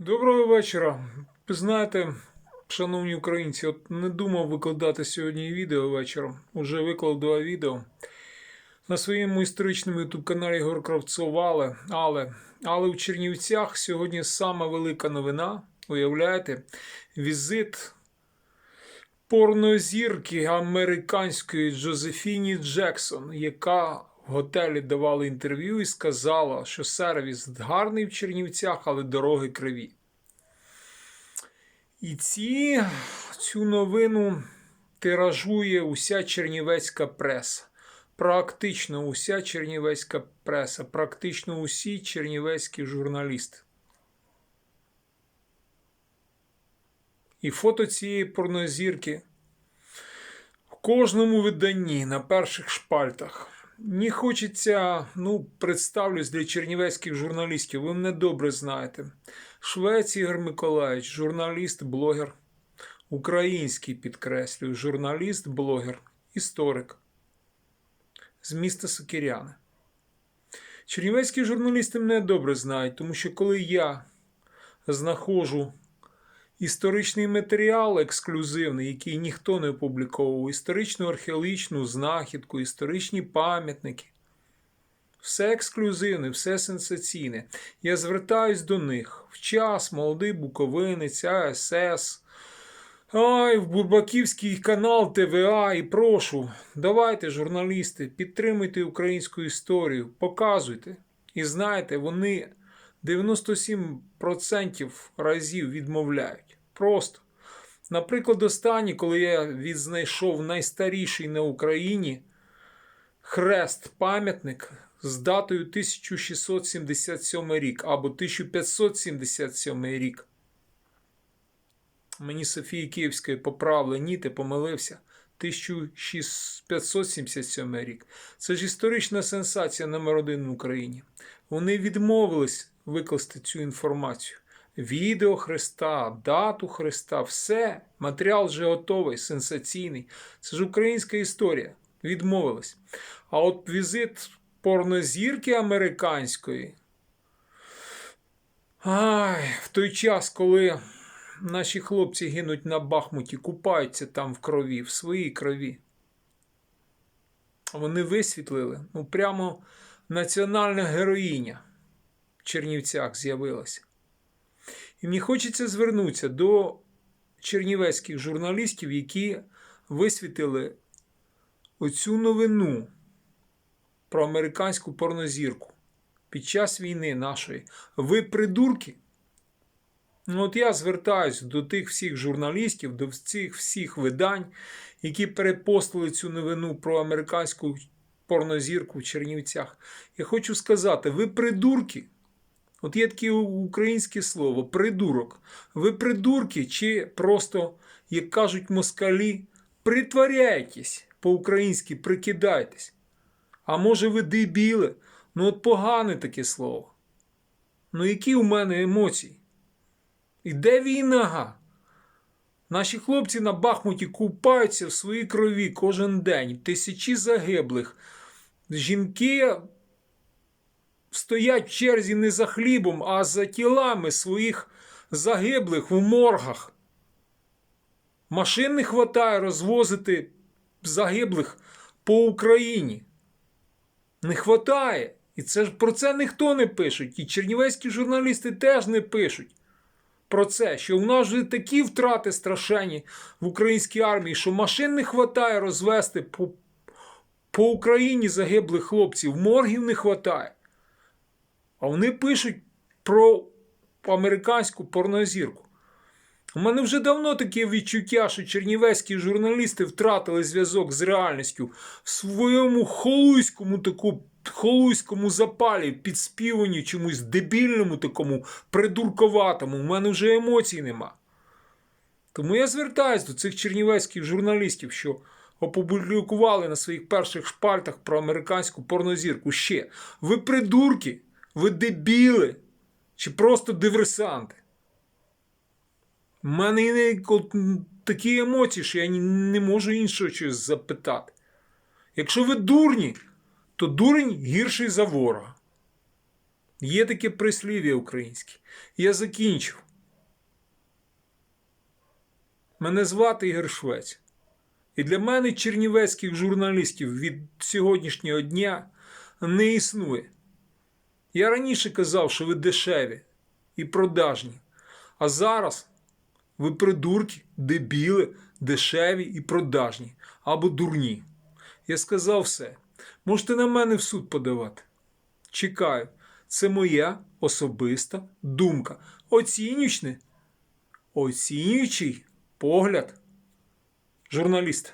Доброго вечора. Знаєте, шановні українці, от не думав викладати сьогодні відео вечором. Уже виклав два відео. На своєму історичному ютуб каналі Ігор Кравцов, але, але, але у Чернівцях сьогодні сама велика новина. Уявляєте, візит порнозірки американської Джозефіні Джексон, яка в готелі давала інтерв'ю і сказала, що сервіс гарний в Чернівцях, але дороги криві. І ці, цю новину тиражує уся чернівецька преса. Практично уся чернівецька преса, практично усі чернівецькі журналісти. І фото цієї порнозірки в кожному виданні на перших шпальтах. Мені хочеться, ну, представлюсь для чернівецьких журналістів, ви мене добре знаєте. Швець Ігор Миколаївич, журналіст, блогер, український підкреслюю, журналіст, блогер, історик з міста Сокиряни. Чернівецькі журналісти мене добре знають, тому що коли я знаходжу історичний матеріал ексклюзивний, який ніхто не опубліковував, історичну археологічну знахідку, історичні пам'ятники. Все ексклюзивне, все сенсаційне. Я звертаюсь до них в час, молодий Буковинець, АСС. Ай, в Бурбаківський канал ТВА і прошу, давайте, журналісти, підтримуйте українську історію, показуйте. І знаєте, вони 97% разів відмовляють. Просто. Наприклад, останнє, коли я відзнайшов найстаріший на Україні хрест пам'ятник з датою 1677 рік або 1577 рік. Мені Софії Київської поправили, ні, ти помилився. 1577 рік. Це ж історична сенсація номер один в Україні. Вони відмовились викласти цю інформацію. Відео Христа, дату Христа, все, матеріал вже готовий, сенсаційний. Це ж українська історія. Відмовились. А от візит порнозірки американської. Ай, в той час, коли наші хлопці гинуть на Бахмуті, купаються там в крові, в своїй крові. Вони висвітлили, ну прямо національна героїня Чернівцях з'явилася. І мені хочеться звернутися до чернівецьких журналістів, які висвітили оцю новину про американську порнозірку під час війни нашої. Ви придурки? Ну, от я звертаюся до тих всіх журналістів, до цих всіх видань, які перепостили цю новину про американську порнозірку в Чернівцях. Я хочу сказати, ви придурки. От є таке українське слово придурок. Ви придурки, чи просто, як кажуть москалі, притворяйтесь по-українськи, прикидайтесь. А може ви дебіли? Ну от погане таке слово. Ну які у мене емоції? Іде війна. Наші хлопці на Бахмуті купаються в своїй крові кожен день. Тисячі загиблих. Жінки стоять в черзі не за хлібом, а за тілами своїх загиблих в моргах. Машин не вистачає розвозити загиблих по Україні. Не вистачає. І це ж про це ніхто не пише. І чернівецькі журналісти теж не пишуть про це, що у нас вже такі втрати страшенні в українській армії, що машин не вистачає розвести по, по Україні загиблих хлопців, моргів не вистачає. А вони пишуть про американську порнозірку. У мене вже давно таке відчуття, що чернівецькі журналісти втратили зв'язок з реальністю в своєму холуйському таку холуйському запалі, підспіванні чомусь дебільному такому придурковатому. У мене вже емоцій нема. Тому я звертаюся до цих чернівецьких журналістів, що опублікували на своїх перших шпальтах про американську порнозірку ще. Ви придурки, ви дебіли чи просто диверсанти. У мене є такі емоції, що я не можу іншого щось запитати. Якщо ви дурні, то дурень гірший за ворога. Є таке прислів'я українське. Я закінчив. Мене звати Ігор Швець. І для мене чернівецьких журналістів від сьогоднішнього дня не існує. Я раніше казав, що ви дешеві і продажні. А зараз ви придурки, дебіли, дешеві і продажні або дурні. Я сказав все. Можете на мене в суд подавати. Чекаю. Це моя особиста думка. Оцінюючний, оцінюючий погляд журналіста.